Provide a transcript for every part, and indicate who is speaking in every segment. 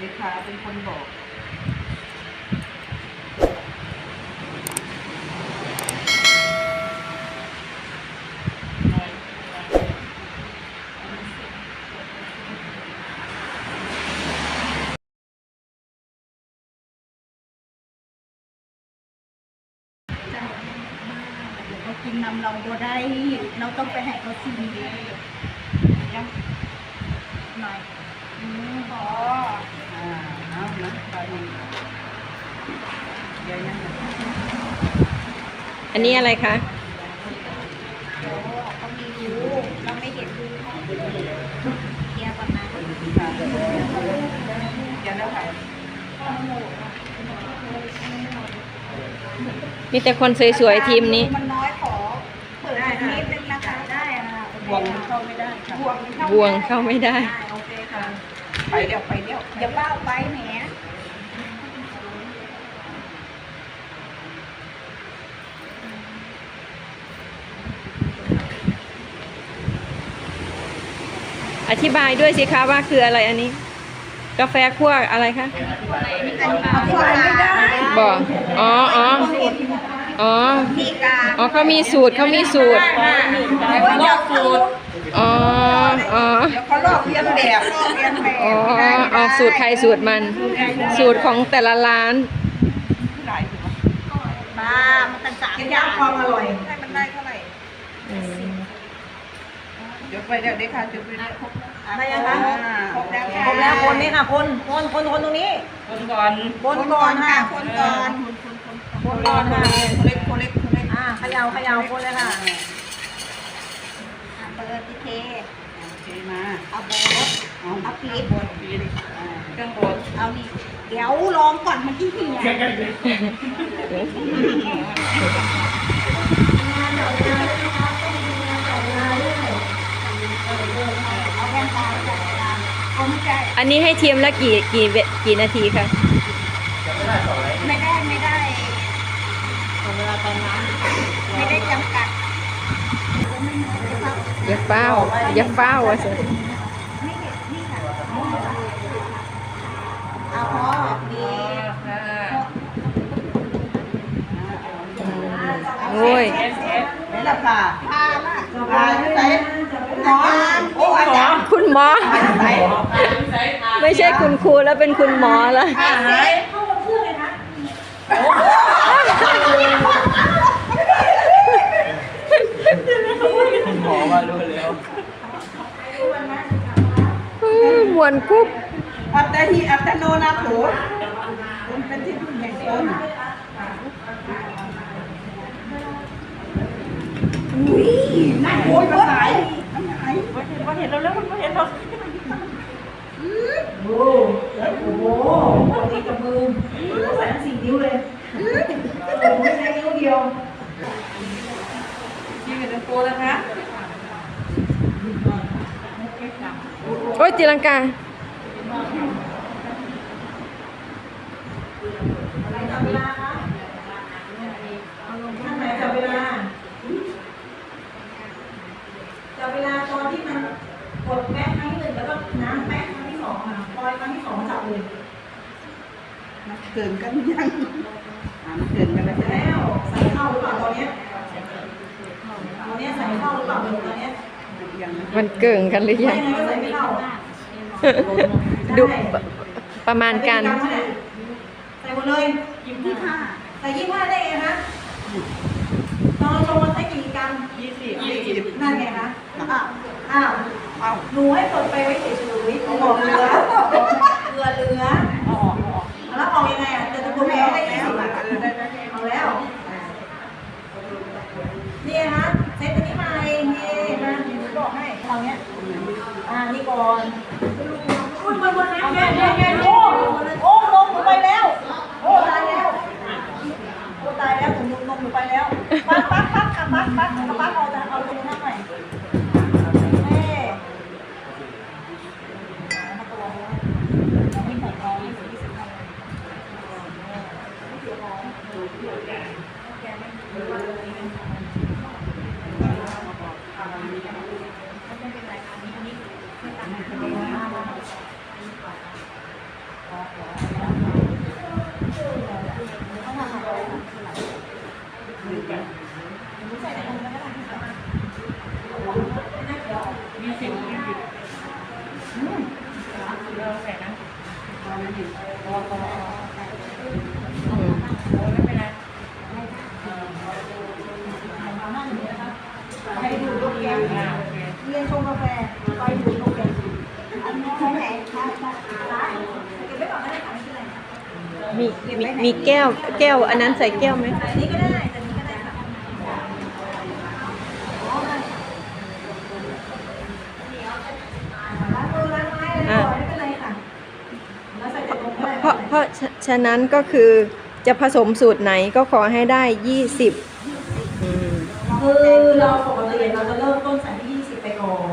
Speaker 1: เลขาเป็นคนบอก
Speaker 2: กินนำเราบ่ได้ เราต้องไปให้เขาชิมยังหน่อย อืมพอ
Speaker 1: อ่าเอานะไปอีกเดี๋ยวยังไง
Speaker 3: อันนี้อะไรคะ
Speaker 2: โอ้เขามีดูเราไม่เห็นดูเขาเคลียร์ก่อนนะ
Speaker 1: ค่ะเดี๋ยวแล้วค่ะ
Speaker 3: มีแต่คนสวยๆทีมนี้
Speaker 2: มันน้อยขอเปิดอีกนิดนึงนะคะได้ค่ะ
Speaker 1: บวงเข้าไม่ได้ค่ะ
Speaker 2: บวง
Speaker 3: บวงเข้าไม่ได้
Speaker 2: โอเคค่ะ
Speaker 1: ไปเดี๋ยวไปเดี๋ยว
Speaker 2: อย่าเบ้าไปแหม
Speaker 3: อธิบายด้วยสิคะว่าคืออะไรอันนี้ กาแฟคั่วอะไรคะ
Speaker 2: เอาเข้าไปไม่ได้
Speaker 3: บอกอ๋ออ๋ออ๋อ
Speaker 2: มีการ
Speaker 3: อ๋อเขามีสูตรเขามีสูตร
Speaker 2: ลอกสูตร
Speaker 3: อ๋ออ๋อ
Speaker 1: เดี๋ยวเขาลอกเลียนแบบ
Speaker 2: เรียนแบบ
Speaker 3: อ๋ออ๋อสูตรใครสูตรมัน สูตรของแต่ละร้าน
Speaker 1: หลายอยู่
Speaker 2: บ้ามันกันสาม
Speaker 1: กินยาความอร่อยให้มันได้เท่าไหร่
Speaker 3: อืม
Speaker 1: เดี๋ยวไปเดี๋ยวได้ค่ะเดี๋ยวไปเดี๋ยว
Speaker 2: ได้ยังคะ
Speaker 1: ครบแล้วค่ะ
Speaker 4: ครบแล้วคนนี้ค่ะคนคนคนคนตรงนี้
Speaker 1: คนก่อน
Speaker 4: คนก่อนค่ะ
Speaker 2: คนก่อน
Speaker 4: คนก่อนค่ะ
Speaker 1: คนเล็กคนเล็กคนเล็ก
Speaker 4: อ่าเขยาวขยาวคนเลยค่ะ
Speaker 2: อะเปิดที่เท
Speaker 1: โอเคมา
Speaker 2: เอาโบส
Speaker 1: เอา
Speaker 2: เอาปี๊บ
Speaker 1: บนปีนอ่าเครื่องบด
Speaker 2: เอานี่เดี๋ยวลองก่อนมันที่เหี่ยเอาแว่นตาจับเวลาผมไม่ได้
Speaker 3: อันนี้ให้ทีมละกี่กี่เวกี่นาทีคะ
Speaker 2: ไม่ได้ไม่ได้เวลาตอนนั้นไม่ได้จำกัด
Speaker 3: อย่า เฝ้า อย่าเฝ้าอะสิ
Speaker 2: ไม่เห็นนี่ค่ะเอาพอดี
Speaker 3: โอ้ย
Speaker 1: นี่แหละค่ะ
Speaker 2: พาละ
Speaker 1: อ่าที่ไหนหมอโอ้อาจารย์
Speaker 3: คุณหมอ
Speaker 1: ไหน
Speaker 3: ไม่ใช่คุณครูแล้วเป็นคุณหมอแล้ว
Speaker 1: หาย
Speaker 3: อื้อมวนกุ๊บ
Speaker 1: อัตหิอัตโนนาโถคุณเป็นที่พึ่งแห่งตนนั่งโวยมาไหนน้ำไหน
Speaker 4: พอเห็นเราแล้วมันพอเห็นเรา
Speaker 1: โอ้โหปกติกับมือใส่สี่นิ้วเลยไม่ใช้นิ้วเดียวที่เป็นตัวนะคะ
Speaker 3: โอ้ยตีลังกา
Speaker 4: ท่านไหนจับเวลาจับเวลาตอนที่มันกดแป๊กครั้งที่หนึ่งแล้วก็น้ำแป๊กครั้งที่สองค่ะปล่อยครั้งที่สองจับเลย
Speaker 1: มันเกินกันยังอ่ามันเกินกันแล้วใช่ไหม
Speaker 4: แล้วใส่เข้าหรือเปล่าตอนเนี้ยตอนเนี้ยใส่เข้าหรือเปล่าเดี๋ยวตอนเนี้ย
Speaker 1: ยัง
Speaker 3: มันเก่งกันหรือยั
Speaker 4: ไม่
Speaker 3: ง ดูปประมาณการ
Speaker 4: ใส่หมดเลยยี่สิบห้าใส่ยี่สิบห้าได้ไงคะตอนเราชงมันใช้กี่กรัม
Speaker 1: ยี่สิบยี่สิบ
Speaker 4: นั่นไงคะอ้าวอ้าว
Speaker 1: เอ้า
Speaker 4: หนูให้กดไปไว้เฉยๆเอาออกเหลือเหลือเหลือ
Speaker 1: เอาออกเอาออก
Speaker 4: แล้วออกยังไงอะแต่ตัวแม่ได้ยี่สิบอะ
Speaker 1: เออได้ได้ได้
Speaker 4: เอาแล้วนี่นะคะเซตอันนี้มาเองนี่นะเดี๋ยวบอกให้เอาเนี้ยอ่านี่ก่อนคุณบนบนนะแกแกแกโอ้โอ้ลงหนูไปแล้ว โอ้ตายแล้วโอ้ตายแล้วผมลงลงหนูไปแล้วปั๊กปั๊ก ปั๊กอะปั๊กเอาเอาจะเอาตรงหน้าใหม่แม่มาตัวแล้วนี่ผมเอายี่สิบยี่สิบห้า
Speaker 1: อ
Speaker 5: เราใส่นะ
Speaker 3: อืม
Speaker 5: ไม่เป็นไร
Speaker 4: ไปดูโรงแรม
Speaker 5: อ่าโอเค
Speaker 4: เรียนชงกาแฟไปดูโรงแรมอันนี้ใช้ไหนคะร้านเก็บไว้ก่อนก็ได้ค่ะไม่เป็นไรค่ะ
Speaker 3: มีมีมีแก้ว แก้ว อันนั้นใส่แก้วไหม
Speaker 4: อันนี้ก็ได้อันนี้ก็ได้ค่ะล้างมือล้างไม้อะไรก่อนไม่เป็นไรค่ะแล้วใส่แต่ตรงได้
Speaker 3: เพราะเพราะฉะฉะนั้นก็คือจะผสมสูตรไหนก็ขอให้ได้ยี่สิบอืม
Speaker 4: คือเราปกติเราจะเริ่มต้นใส่ที่20 ไปก่อน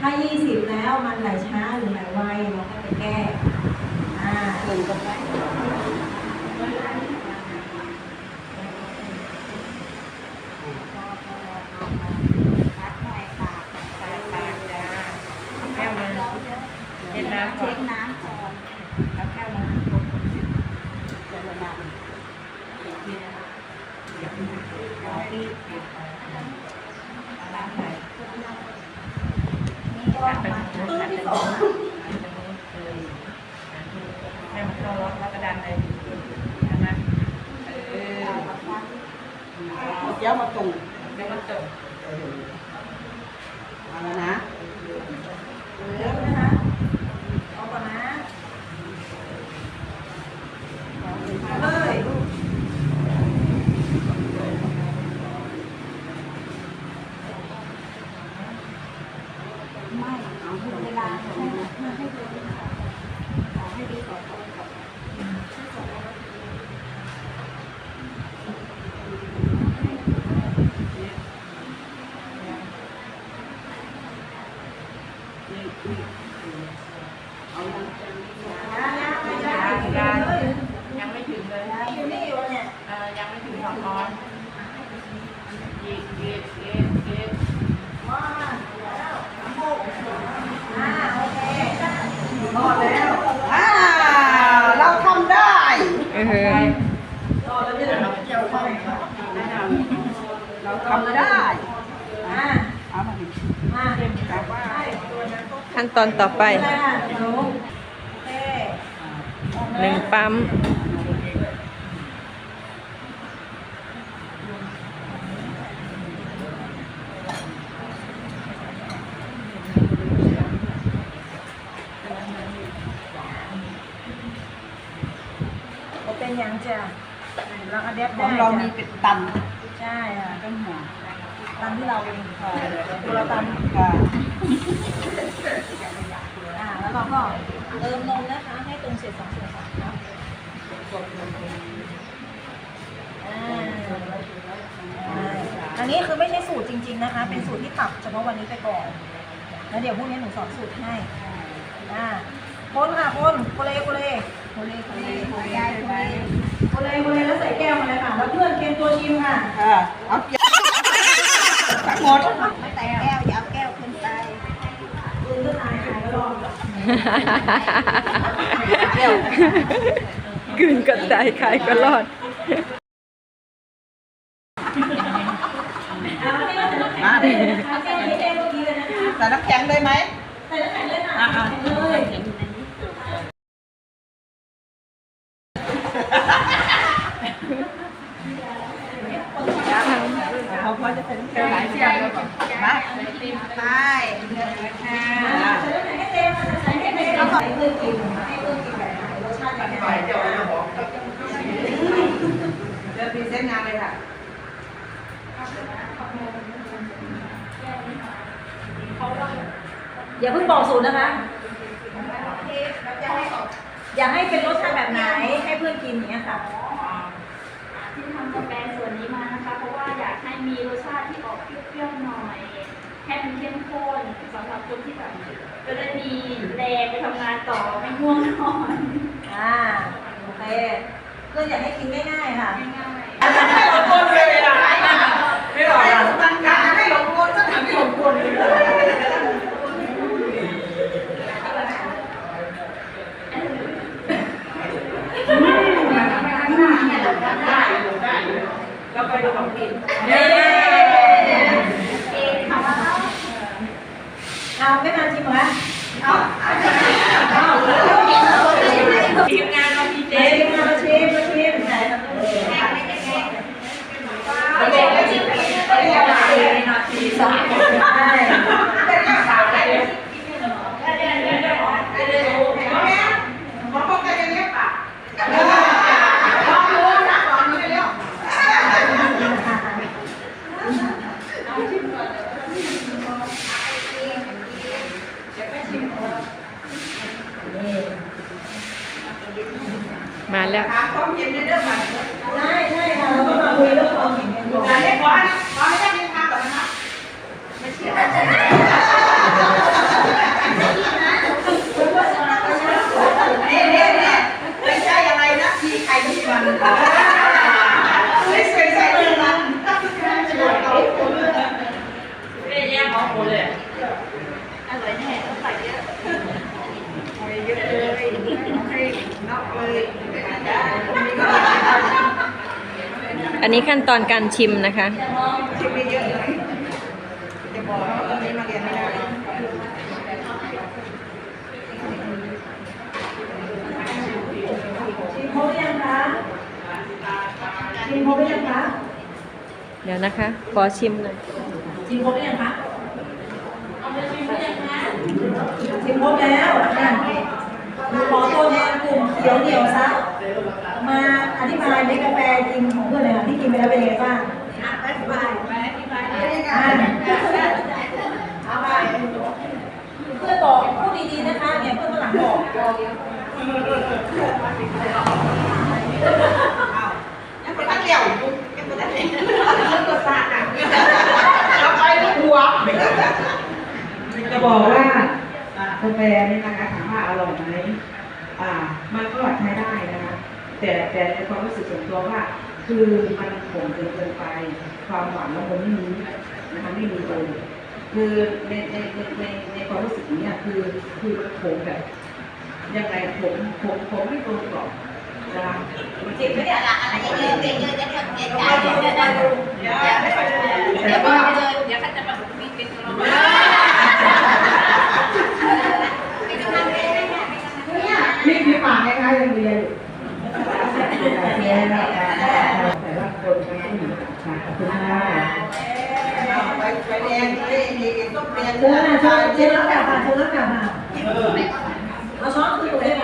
Speaker 4: ถ้า 20 แล้วมันไหลช้าหรือไหลไวเราก็ไปแก้อ่าเติมกันไป
Speaker 5: เช็ดน้ำก่อ
Speaker 1: เช็
Speaker 5: น
Speaker 1: ดน้ำก่อน
Speaker 5: เอาข้าวมาคลุกๆเดี๋
Speaker 4: ยวเราดำเอา
Speaker 5: ที่เอาล้างไปนี่ก็ล้างไปมา
Speaker 2: ต
Speaker 5: รงนู้น
Speaker 2: ล้างไป
Speaker 4: ตรงนู้นเออให้มันเข้าล็
Speaker 1: อกแล้วก็
Speaker 4: ดั
Speaker 5: น
Speaker 4: เลย
Speaker 5: เอา
Speaker 4: นะเออ
Speaker 5: เดี๋ยวมาตุ่
Speaker 4: มแล้วก็จบเอาแล้วนะ เยอะ
Speaker 2: นะคะำได้
Speaker 4: อ่า
Speaker 2: เอามาดิ
Speaker 4: มา
Speaker 2: แต่ว่า
Speaker 3: ขั้นตอนต่อไป
Speaker 4: ไปค่ะหนูโอเค
Speaker 3: หนึ่งปั๊ม
Speaker 4: จะเป็นยังจ้ะเราอัดแอป
Speaker 2: ข
Speaker 4: ได้
Speaker 2: องเรามี
Speaker 4: จ้ะ
Speaker 2: เป็นตัน
Speaker 4: ใช่ค่ะ
Speaker 2: ต้องห่วง
Speaker 4: ตามที่เราตัวเราตามแล้วเราก็เติมนมนะคะ ให้ตรงเศษสองส่วนสามเนาะอันนี้คือไม่ใช่สูตรจริง ๆนะคะ เป็นสูตรที่ปรับเฉพาะวันนี้ไปก่อน แล้วเดี๋ยวพรุ่งนี้หนูสอนสูตรให้อ่าคนค่ะคนโคเลโคเลโคเลโคเลโคเลโคเลโคเลแล้วใส่แก้วมาเลยค่ะ แล้วเพื่อนเตรียมตัวชิมค่ะ
Speaker 2: เออเหมด
Speaker 1: ไม่แต่แก้วอย่าเอาแก้วขึ้นไป
Speaker 4: ปืนก็ตายใครก็รอด
Speaker 3: กลืนก็ตายใครก็รอด
Speaker 4: เอาให้เราใส่น้ำแข็งเลยนะคะแก้วให้แก้วเมื่อกี้เลยนะคะ
Speaker 2: ใส่น้ำแข็งได้ไหม
Speaker 4: ใส่น้ำแข็งเลยค่ะใส่เลย
Speaker 2: เขาจะเป็นแค่หลายเที่ยวแล้วก่อนมา
Speaker 4: ใส่น้ำแข็งให้เต็มค่ะใส่ให้เต็มแล้วก็ให้เพื่อนกินให้เพื่อนกินแบบรสชาติยังไง
Speaker 2: เดี๋ยวพรีเซนต์งานเลยค่ะ
Speaker 4: อย่าเพิ่งบอกสูตรนะคะ อยาให้เป็นรสชาติแบบไหนให้เพื่อนกินอย่างเงี้ยค่ะ
Speaker 6: ที่ทำ กาแฟส่วนนี้มานะคะ เพราะว่าอยากให้มีรสชาติที่ออกเปรี้ยวๆหน่อยให้มันเข้มข้นสำหรับคนที่แบบจะได้มีแรงไปทำงานต่อไม่ง่วงนอน
Speaker 4: อ่าโอเคเพื่อนอยากให้กินง่ายๆค่ะ
Speaker 6: ง่าย
Speaker 2: ให้หลงกลเลยล่ะไม่หรอกอะตั้งการให้หลงกลก็ทำให้หลงกลเลย
Speaker 5: แล้วไปดูของกิน
Speaker 4: เย้เอาไม่มาชิมเหรอเอาเอา
Speaker 3: มาแล้ว
Speaker 2: ถามความเย็นในเรื่องมัน
Speaker 4: ใช่ใช่ค่ะแล้วก็มาคุยเรื่องความเห็นกันก่อน
Speaker 2: แต่เรียกว่าขอให้ได้เป็นทางก่อนนะคะไม่เชื่อนี่นี่นี่ไม่ใช่อะไรนะที่ใครที่มันไม่ใช่ใช่เรื่องนั้น
Speaker 6: ไม่ได้แย่งของคนเลยอร่อยแน่ต้องใส่เยอะ
Speaker 2: เยอะเลยให้นอกเลย
Speaker 3: อันนี้ขั้นตอนการชิมนะคะ
Speaker 2: ชิมไม่เยอะเลยจะบอกว่าตอนนี้มาเรียนไม่ได้
Speaker 4: ชิมครบหรือยังคะชิมครบหรือยังคะ
Speaker 3: เดี๋ยวนะคะ ขอชิมหน่อย
Speaker 4: ชิมครบหรือยังคะชิมครบแล้วนั่นหนู ขอตัวแทนกลุ่มเขียวเหนียวซักมาอธิบายในกาแฟจริงของเพื่อนเลยค่ะที่กินไปแล้วเป็นยังไงบ้าง
Speaker 2: ไปสบายไปสบาย
Speaker 4: อ่ายเอาไปเพื่อนบอกพูดดีๆนะคะเนี่ยเพื่อนข้างหลังบอก
Speaker 2: ยังไม่ทันเดี่ยวยังไม่ทันเดี่ยวตัวซาดอะเราไปลูกหัว
Speaker 5: จะบอกว่ากาแฟนี่นะคะ ถามว่าอร่อยไหมอ่า มันก็ใช้ได้นะคะแต่แต่ในความรู้สึกส่วนตัวว่า คือมันขมเกินเกินไป ความหวานแล้วมันไม่มีนะคะไม่มีเลยคือในในในในในความรู้สึกเนี้ยคือคือมันขมแบบยังไงขมขมขมไม่ตรงกรอบนะคะ
Speaker 4: จริงไหมเนี่ย
Speaker 2: ไปดูอย่าไม่ไปดู
Speaker 5: แต่ว่า
Speaker 6: เดี๋ยวข้าจะมามีเป็นตัว
Speaker 5: นี่พี่ปากคล้ายๆยังเรียนอยู่เรียนนะคะแต่ละคนก็ต้องอยู่ค่ะขอบคุณค่ะ
Speaker 2: ไปไปเรียนไปเรียนต้องเรียน
Speaker 4: เชิญนะเชิญเชิญรับกลับค่ะเชิญรับกลับค่ะเอาช้อนคือตัวได้ไหม
Speaker 2: อีก